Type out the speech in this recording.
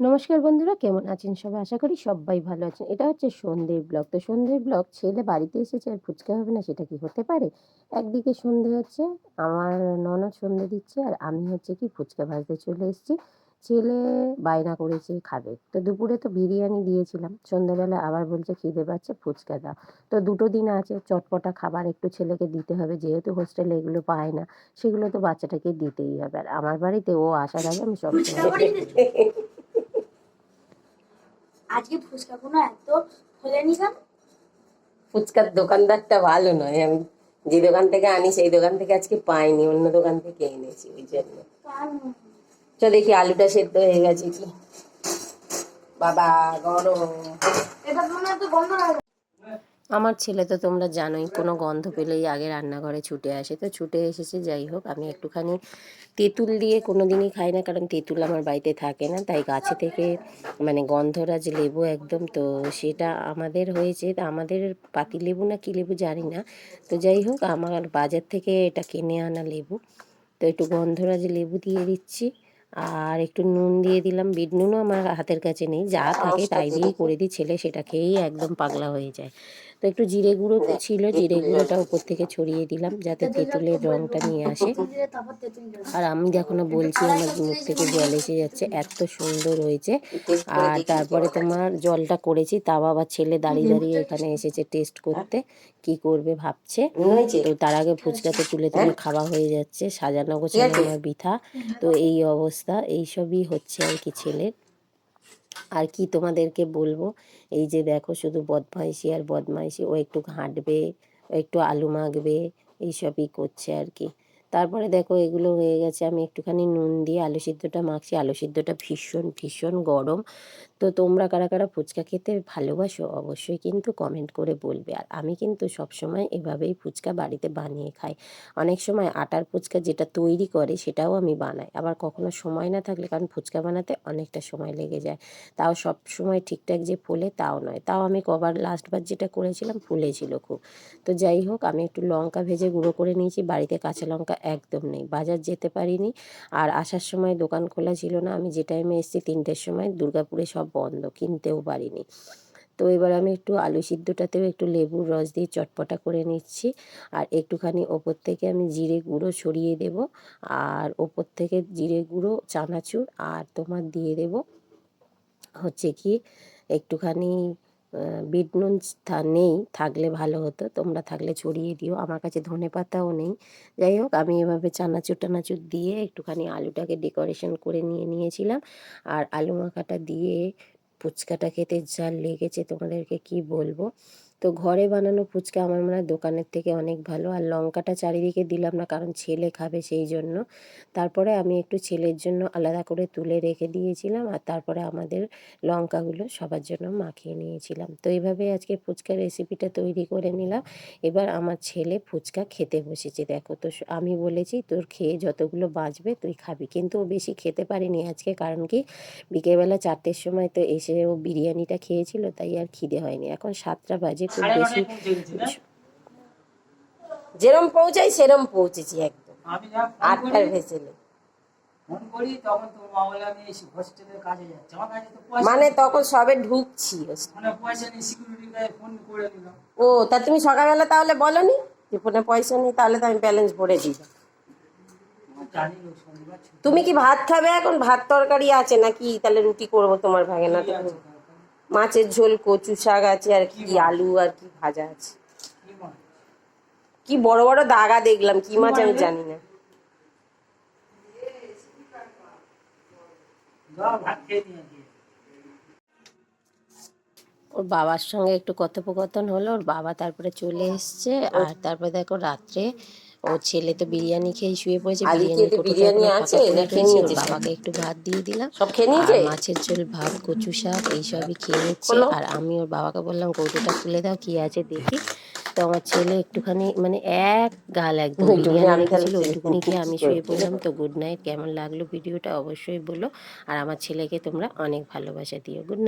নমস্কার বন্ধুরা, কেমন আছেন সবাই? আশা করি সবাই ভালো আছেন। এটা হচ্ছে সন্ধ্যের ব্লগ। তো সন্ধ্যের ব্লগ, ছেলে বাড়িতে এসেছে, আর ফুচকা হবে না, সেটা কি হতে পারে? একদিকে সন্ধে হচ্ছে, আমার ননদ সন্ধে দিচ্ছে, আর আমি হচ্ছে কি ফুচকা ভাজতে চলে এসেছি। ছেলে বায়না করেছে, খাবে। তো দুপুরে তো বিরিয়ানি দিয়েছিলাম। সন্ধ্যাবেলা আবার বলছে, খিদে পাচ্ছে, ফুচকা দাও। তো দুটো দিন আছে, চটপটা খাবার একটু ছেলেকে দিতে হবে, যেহেতু হোস্টেলে এগুলো পায় না, সেগুলো তো বাচ্চাটাকে দিতেই হবে। আর আমার বাড়িতে ও আসার আগে আমি সব আজকে ফুচকা কোনো এত খোলেনি কেন? ফুচকার দোকানদারটা ভালো নয়। আমি যে দোকান থেকে আনি সেই দোকান থেকে আজকে পাইনি অন্য দোকান থেকে এনেছি ওই জন্য। চ দেখি আলুটা সেদ্ধ হয়ে গেছে কি? বাবা গরম। এটা মনে হয় তো গন্ধ লাগে আমার ছেলে তো তোমরা জানোই, কোনো গন্ধ পেলেই আগে রান্নাঘরে ছুটে আসে। তো ছুটে এসেছে, যাই হোক, আমি একটুখানি তেঁতুল দিয়ে কোনো দিনই খাই না, কারণ তেঁতুল আমার বাড়িতে থাকে না, তাই গাছে থেকে মানে গন্ধরাজ লেবু একদম, তো সেটা আমাদের হয়েছে। আমাদের পাতি লেবু না কী লেবু জানি না। তো যাই হোক, আমার বাজার থেকে এটা কিনে আনা লেবু। তো একটু গন্ধরাজ লেবু দিয়ে দিচ্ছি, আর একটু নুন দিয়ে দিলাম। বিট নুনও আমার হাতের কাছে নেই, যা থাকে তাই দিয়েই করে দিই, ছেলে সেটা খেয়েই একদম পাগলা হয়ে যায়। তো একটু জিরে গুঁড়ো ছিল জিরে গুঁড়োটা উপর থেকে ছড়িয়ে দিলাম যাতে তেঁতুলের রঙটা নিয়ে আসে। আর আমি দেখো না বলছি আমার মুখ থেকে জল এসে যাচ্ছে এত সুন্দর হয়েছে। আর তারপরে তোমার জলটা করেছি তা বাবা ছেলে দাঁড়িয়ে দাঁড়িয়ে এখানে এসেছে টেস্ট করতে কি করবে ভাবছে। তো তার আগে ফুচকাতে তুলে তুলে খাওয়া হয়ে যাচ্ছে সাজানো গোছানো আমার বৃথা। তো এই অবস্থা এইসবই হচ্ছে আর কি ছেলের। আর কি তোমাদেরকে বলব? এই যে দেখো শুধু বদমাইশি আর বদমাইশি, ও একটু হাঁটবে ও একটু আলু মাখবে, এইসবই করছে আর কি। তারপরে দেখো এগুলো হয়ে গেছে, আমি একটুখানি নুন দিয়ে আলু সিদ্ধটা মাখছি। আলু সিদ্ধটা ভীষণ ভীষণ গরম। তো তোমরা কারা কারা ফুচকা খেতে ভালোবাসো অবশ্যই কিন্তু কমেন্ট করে বলবে। আর আমি কিন্তু সবসময় এভাবেই ফুচকা বাড়িতে বানিয়ে খাই। অনেক সময় আটার ফুচকা যেটা তৈরি করে সেটাও আমি বানাই। আবার কখনো সময় না থাকলে, কারণ ফুচকা বানাতে অনেকটা সময় লেগে যায়। তাও সব সময় ঠিকঠাক যে ফোলে তাও নয়। তাও আমি কবার লাস্টবার যেটা করেছিলাম ফুলেছিল খুব। তো যাই হোক, আমি একটু লঙ্কা ভেজে গুঁড়ো করে নিয়েছি। বাড়িতে কাঁচা লঙ্কা একদম নেই। বাজার যেতে পারিনি। আর আসার সময় দোকান খোলা ছিল না। আমি যে টাইমে এসেছি, তিনটের সময় দুর্গাপুরে সব বন্ধ, কিনতেও পারিনি। তো এবার আমি একটু আলু সিদ্ধটাতেও একটু লেবুর রস দিয়ে চটপটা করে নিচ্ছি। আর একটুখানি ওপর থেকে আমি জিরে গুঁড়ো ছড়িয়ে দেব। আর ওপর থেকে জিরে গুঁড়ো, চানাচুর আর তোমার দিয়ে দেব হচ্ছে কি একটুখানি বিট নুন নেই, থাকলে ভালো হতো। তোমরা থাকলে ছড়িয়ে দিও। আমার কাছে ধনে পাতাও নেই। যাই হোক, আমি এভাবে চানাচুর টানাচুর দিয়ে একটুখানি আলুটাকে ডেকোরেশন করে নিয়ে নিয়েছিলাম। আর আলু মাখাটা দিয়ে ফুচকাটা খেতে যা লেগেছে, তোমাদেরকে কি বলব? তো ঘরে বানানো ফুচকা আমার মনে হয় দোকানের থেকে অনেক ভালো। আর লঙ্কাটা চারিদিকে দিলাম না, কারণ ছেলে খাবে সেই জন্য। তারপরে আমি একটু ছেলের জন্য আলাদা করে তুলে রেখে দিয়েছিলাম, আর তারপরে আমাদের লঙ্কাগুলো সবার জন্য মাখিয়ে নিয়েছিলাম। তো এইভাবে আজকে ফুচকার রেসিপিটা তৈরি করে নিলাম। এবার আমার ছেলে ফুচকা খেতে বসেছে, দেখো। তো আমি বলেছি, তোর খেয়ে যতগুলো বাঁচবে তুই খাবি। কিন্তু ও বেশি খেতে পারিনি আজকে, কারণ কি, বিকেলবেলা চারটের সময় তো এসে ও বিরিয়ানিটা খেয়েছিল, তাই আর খিদে হয়নি। এখন সাতটা বাজে খুব বেশি যেরম পৌঁছাই সেরম পৌঁছেছি একদম। আটটার ভেসেলে। মানে তখন সবে ঢুকছি মানে ও তা তুমি সকালবেলা তাহলে বলনি? যে ফোনে পয়সা নেই তাহলে তো আমি ব্যালেন্স ভরে দিই। তুমি কি ভাত খাবে এখন? ভাত তরকারি আছে নাকি? তাহলে রুটি করব তোমার ভাগে না। মাছের ঝোল কচু শাক আছে আর কি আলু আর কি ভাজা আছে। কি বড় বড় দাগা দেখলাম কি মাছ আমি জানি না। ওর বাবার সঙ্গে একটু কথোপকথন হলো ওর বাবা তারপরে চলে এসছে আর তারপরে দেখো রাত্রে ও ছেলে তো বিরিয়ানি খেয়ে শুয়ে পড়েছে বিরিয়ানি আছে, বাবাকে একটু ভাত দিয়ে দিলাম। সব খেয়ে নিয়েছে? মাছের ঝোল ভাত কচু শাক এইসবই খেয়ে নিচ্ছে। আর আমি ওর বাবাকে বললাম কৌটোটা তুলে দাও কি আছে দেখি। তো আমার ছেলে একটুখানি মানে এক গাল একদম ওইটুকুনি বিরিয়ানি আমি রেখেছিল ওইটুকুনি খেয়ে আমি শুয়ে পড়লাম। তো গুড নাইট কেমন লাগল ভিডিওটা অবশ্যই বলো। আর আমার ছেলেকে তোমরা অনেক ভালোবাসা দিও। গুড